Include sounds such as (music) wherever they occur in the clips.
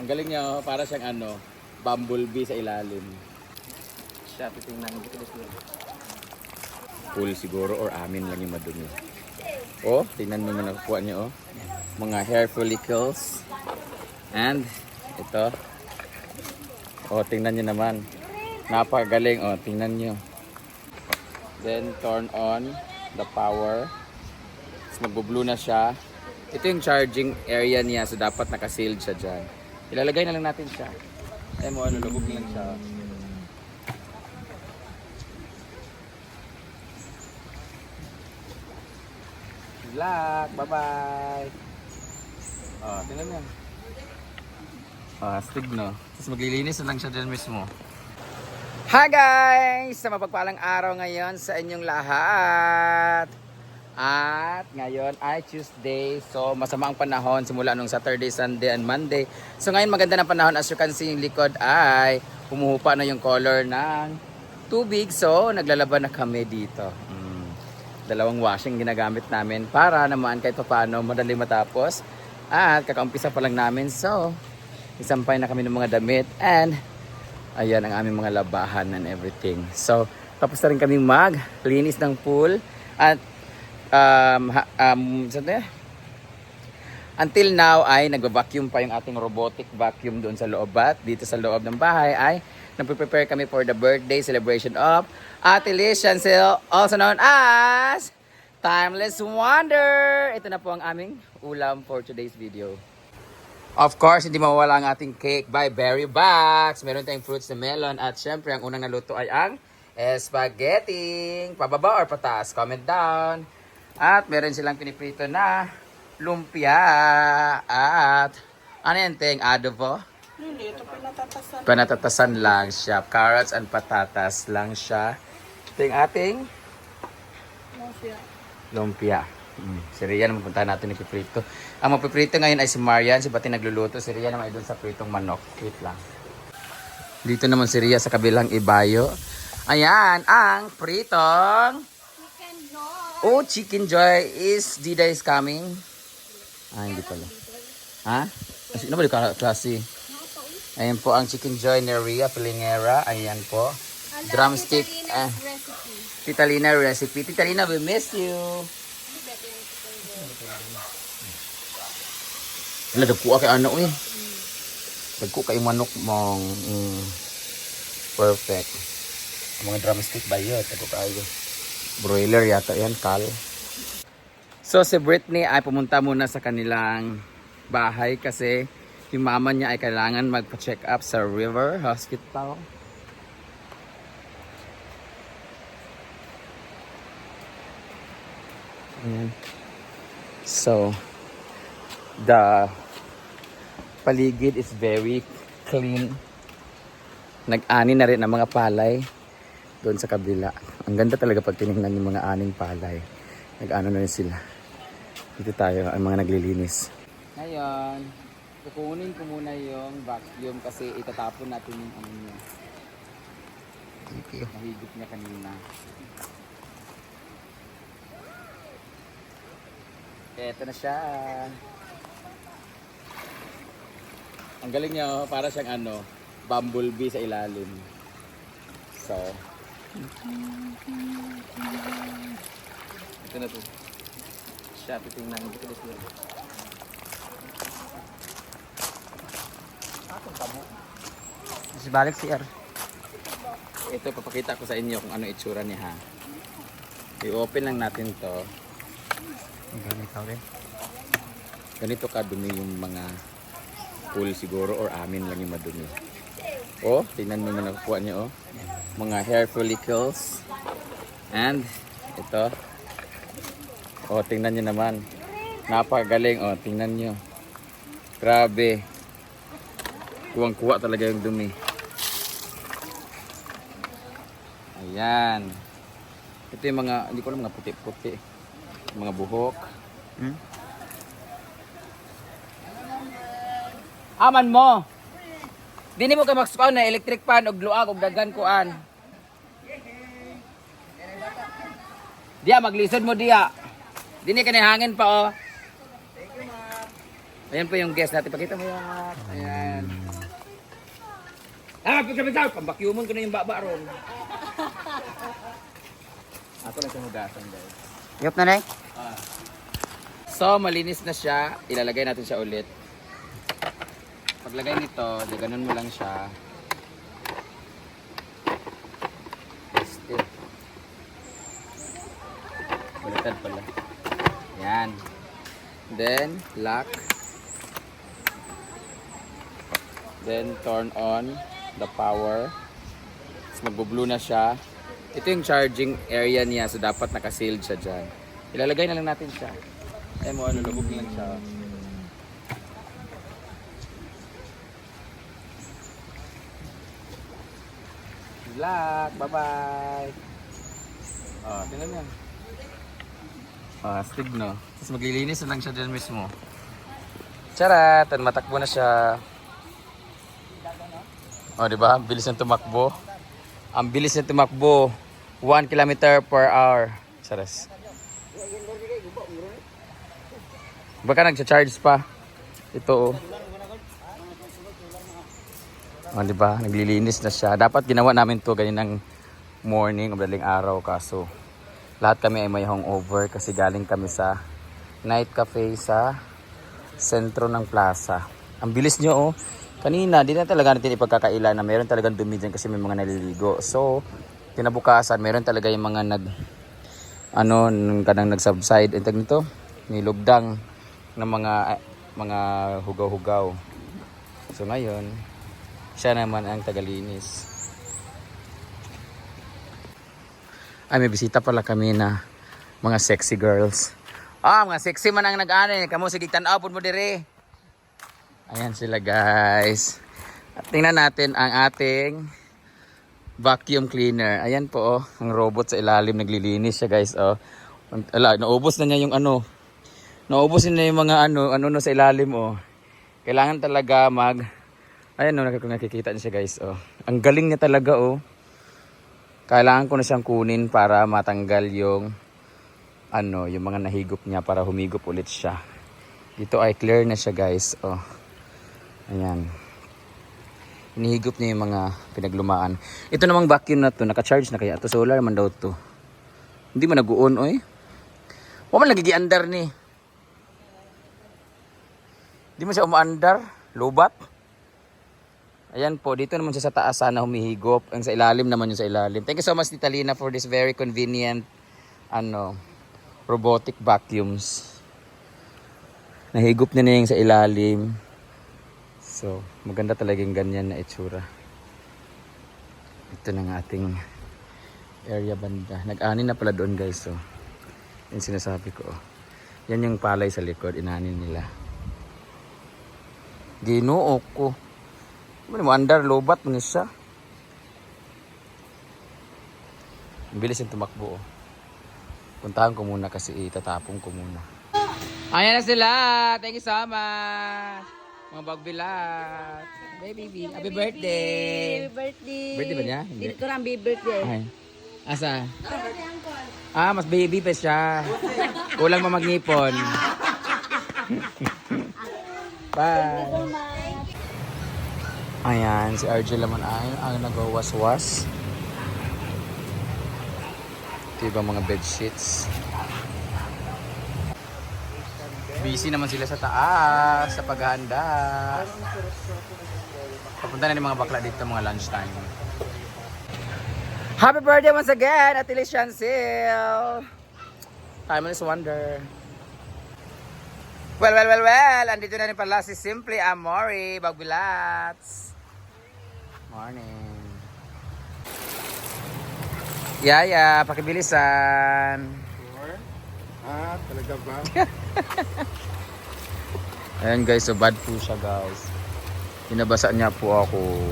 Ang galing niya, oh, para siyang ano, bumblebee sa ilalim. Siya, titingnan ko. Pool siguro or amin lang yung madumi. Oh, tingnan mo yung nakukuha niyo, oh. Mga hair follicles. And, ito. Oh, tingnan niyo naman. Napakagaling, oh, tingnan niyo. Then, turn on the power. Tapos magbo-blue na siya. Ito yung charging area niya, so dapat naka-sealed siya dyan. Ilalagay na lang natin siya. Ay mo, ano, lubog lang siya. Good luck. Bye-bye. Oh, tingnan niyo. Ah, astig no. Tapos maglilinis na lang siya dyan mismo. Hi guys! Sa mapagpalang araw ngayon sa inyong lahat. At ngayon ay Tuesday. So masama ang panahon simula nung Saturday, Sunday, and Monday. So ngayon maganda na panahon as you can see yung likod ay humuhupa na yung color ng tubig. So naglalaban na kami dito. Mm. Dalawang washing ginagamit namin para naman kahit paano madali matapos. At kakaumpisa pa lang namin. So isampay na kami ng mga damit and ayan ang aming mga labahan and everything. So, tapos na rin kami maglinis ng pool at um, um, saan? Until now ay nagva-vacuum pa yung ating robotic vacuum doon sa loob at dito sa loob ng bahay ay nagpe-prepare kami for the birthday celebration of Ate Liz Chancel, also known as Timeless Wonder. Ito na po ang aming ulam for today's video. Of course, hindi mawawala ang ating cake by Berry Box. Meron tayong fruits na melon at syempre ang unang naluto ay ang spaghetti. Pababa or pataas? Comment down. At meron silang piniprito na lumpia at ano yan, ting? Adobo? Hindi, ito pinatatasan. Panatatasan lang siya. Carrots and patatas lang siya. Ito yung ating siya? lumpia. Mm. Si Rian, mapunta natin ipiprito. Ang magpiprito ngayon ay si Marian. Si Bati nagluluto. Si Rian naman ay doon sa pritong manok. Wait lang. Dito naman si Ria sa kabilang ibayo. Ayan, ang pritong... Oh, Chicken Joy is Dida is coming. Ah, hindi pala. Ha? Kasi ano ba yung kla- klase? Ayan po ang Chicken Joy ni Ria Pilingera. Ayan po. Drumstick. Ah. Tita Lina recipe. Tita Lina, we miss you. Wala, dagko kay ano eh. Dagko kay manok mong mm, perfect. Mga drumstick ba yun? Dagko kayo. Broiler yata yan, kal. So si Britney ay pumunta muna sa kanilang bahay kasi yung mama niya ay kailangan magpa-check up sa River Hospital. Ayan. So, the paligid is very clean. Nag-ani na rin ang mga palay doon sa kabila. Ang ganda talaga pag tinignan yung mga aning palay. Nag-ano na rin sila. Dito tayo, ang mga naglilinis. Ngayon, kukunin ko muna yung vacuum kasi itatapon natin yung ano niya. Thank you. Nahigit niya kanina. Eto na siya. Ang galing niya, oh, para siyang ano, bumblebee sa ilalim. So, ito na to. Siya, titingnan ko sila. Kasi balik si R. Ito, papakita ko sa inyo kung ano itsura niya ha. I-open lang natin to. Ako rin. Ganito kadumi yung mga pool siguro or amin lang yung madumi. Oh, tingnan mo yung nakukuha niyo oh. Mga hair follicles. And ito. Oh, tingnan niyo naman. Napakagaling oh, tingnan niyo. Grabe. Kuwang-kuha talaga yung dumi. Ayan. Ito yung mga, hindi ko alam, mga puti-puti. Mga buhok. Hmm? Aman mo. Dini mo ka mag-spawn na electric fan og luag og dagan kuan. Diya maglisod mo diya. Dini ka hangin pa oh. Ayan po yung guest natin. Pakita mo yan. Ayan. Ah, pagkabitaw! Pambakyumon ko na yung baba ron. (laughs) Ako lang sa hugasan guys. Yup na day. So, malinis na siya. Ilalagay natin siya ulit. Paglagay nito, di ganun mo lang siya. Baliktad pala. Yan. Then, lock. Then, turn on the power. Tapos magbo-blue na siya. Ito yung charging area niya, so dapat naka-sealed siya dyan. Ilalagay na lang natin siya. Ay mo, ano, lubog lang siya. Good luck! Bye-bye! Oh, tingnan mo yan. Ah, stig no. Tapos maglilinis na lang siya dyan mismo. Charat! At matakbo na siya. Oh, di ba? Bilis ng tumakbo. Ang bilis ng tumakbo. 1 kilometer per hour. Charas. Baka nagcha-charge pa. Ito oh. Oh, ba? Naglilinis na siya. Dapat ginawa namin to ganinang morning o madaling araw kaso lahat kami ay may hangover kasi galing kami sa night cafe sa sentro ng plaza. Ang bilis nyo oh. Kanina, di na talaga natin ipagkakaila na meron talagang dumi dyan kasi may mga naliligo. So, kinabukasan, meron talaga yung mga nag ano, kanang nag-subside, ang nito, nilugdang ng mga eh, mga hugaw-hugaw. So ngayon, siya naman ang tagalinis. Ay, may bisita pala kami na mga sexy girls. Ah, mga sexy man ang nag-ano eh. Kamu sige tanaw po mo dire. Ayan sila guys. At tingnan natin ang ating vacuum cleaner. Ayan po oh, ang robot sa ilalim naglilinis siya guys oh. Ala, naubos na niya yung ano. Naubos na yung mga ano, ano no sa ilalim oh. Kailangan talaga mag Ayan nakik- nakikita niya siya guys oh. Ang galing niya talaga oh. Kailangan ko na siyang kunin para matanggal yung ano, yung mga nahigop niya para humigop ulit siya. Dito ay clear na siya guys oh. Ayan. Hinihigop niya yung mga pinaglumaan. Ito namang vacuum na to, naka-charge na kaya to solar man daw to. Hindi man nag-uon oy. Wa man nagigiandar ni. Hindi mo siya umaandar, lobat. Ayan po, dito naman siya sa taas sana humihigop. Ang sa ilalim naman yung sa ilalim. Thank you so much Tita for this very convenient ano robotic vacuums. Nahigop niya na yung sa ilalim. So, maganda talaga yung ganyan na itsura. Ito na nga ating area banda. Nag-ani na pala doon guys. So, yung sinasabi ko. oh. Yan yung palay sa likod. Inanin nila. Ginoo ko. Ano mo, andar, lobat mo siya. Bilis yung tumakbo. Oh. Puntahan ko muna kasi itatapong ko muna. Ayan na sila! Thank you so much! Mga bagbilat. Baby, baby. Happy birthday! Happy birthday. Birthday ba niya? Hindi. Ko lang birthday. Ay. Asa? Ah, mas baby pa siya. Kulang pa magnipon. (laughs) Bye. Ayan, si RJ naman ay ang nagawas-was. Ito yung mga bed sheets. Busy naman sila sa taas, sa paghahanda. Papunta na yung mga bakla dito mga lunchtime. Happy birthday once again, Atilis Shancil! Time is wonder. Well, well, well, well. Andito na rin pala si Simply Amori, Bagbilats. Morning. Yaya, pakibilisan. Ah, talaga ba? (laughs) Ayan guys, so bad po siya guys. Pinabasa niya po ako.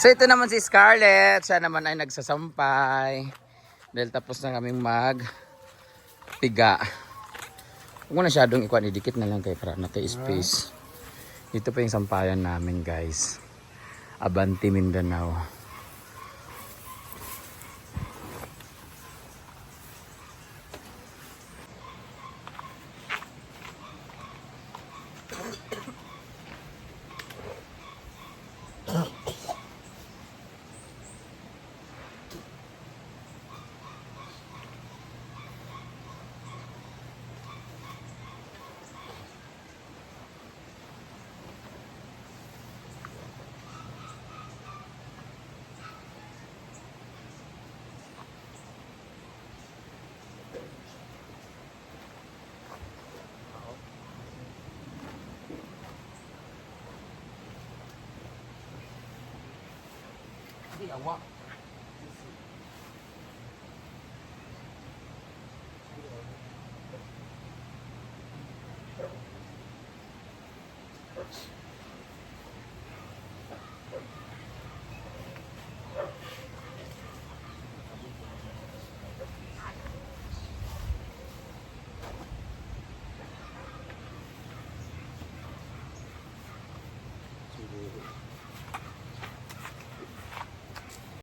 So ito naman si Scarlett. Siya naman ay nagsasampay. Dahil tapos na kaming mag piga. Huwag mo na masyadong ikuan, idikit na lang kayo para natin space. Dito pa yung sampayan namin guys. Abanti Mindanao. something I want.